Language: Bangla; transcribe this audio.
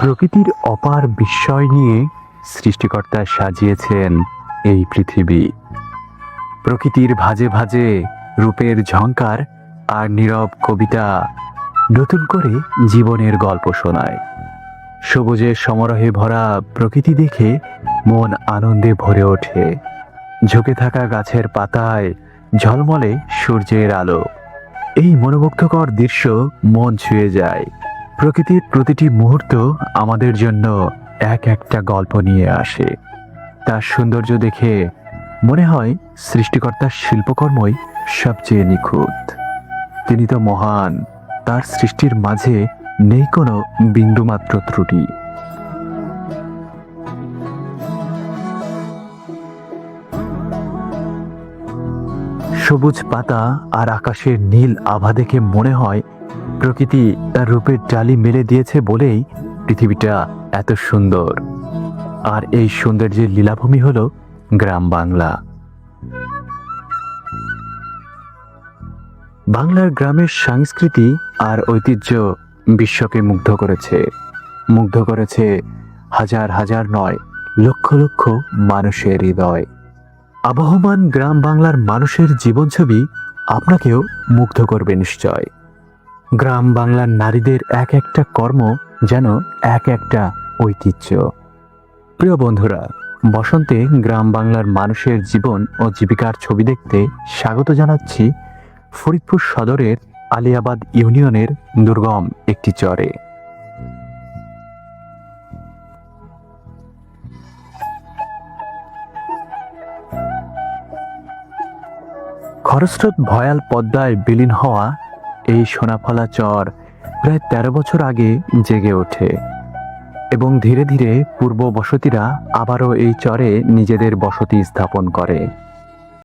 প্রকৃতির অপার বিস্ময় নিয়ে সৃষ্টিকর্তা সাজিয়েছেন এই পৃথিবী। প্রকৃতির ভাজে ভাজে রূপের ঝংকার আর নীরব কবিতা নতুন করে জীবনের গল্প শোনায়। সবুজের সমারোহে ভরা প্রকৃতি দেখে মন আনন্দে ভরে ওঠে। ঝুঁকে থাকা গাছের পাতায় ঝলমলে সূর্যের আলো। এই মনোমুগ্ধকর দৃশ্য মন ছুঁয়ে যায়। প্রকৃতির প্রতিটি মুহূর্ত আমাদের জন্য এক একটা গল্প নিয়ে আসে। তার সৌন্দর্য দেখে মনে হয় সৃষ্টিকর্তার শিল্পকর্মই সবচেয়ে নিখুঁত। তিনি তো মহান, তার সৃষ্টির মাঝে নেই কোনো বিন্দুমাত্র ত্রুটি। সবুজ পাতা আর আকাশের নীল আভা দেখে মনে হয় প্রকৃতি তার রূপের ডালি মেলে দিয়েছে বলেই পৃথিবীটা এত সুন্দর। আর এই সৌন্দর্যের লীলাভূমি হলো গ্রাম বাংলা। বাংলার গ্রামের সংস্কৃতি আর ঐতিহ্য বিশ্বকে মুগ্ধ করেছে। মুগ্ধ করেছে হাজার হাজার নয়, লক্ষ লক্ষ মানুষের হৃদয়। আবহমান গ্রাম বাংলার মানুষের জীবন ছবি আপনাকেও মুগ্ধ করবে নিশ্চয়। গ্রাম বাংলার নারীদের এক একটা কর্ম যেন এক একটা ঐতিহ্য। প্রিয় বন্ধুরা, বসন্তে গ্রাম বাংলার মানুষের জীবন ও জীবিকার ছবি দেখতে স্বাগত জানাচ্ছি ফরিদপুর সদরের আলিয়াবাদ ইউনিয়নের দুর্গম একটি চরে। খরস্রোত ভয়াল পদ্মায় বিলীন হওয়া এই সোনাফলা চর প্রায় তেরো বছর আগে জেগে ওঠে এবং ধীরে ধীরে পূর্ব বসতিরা আবারও এই চরে নিজেদের বসতি স্থাপন করে।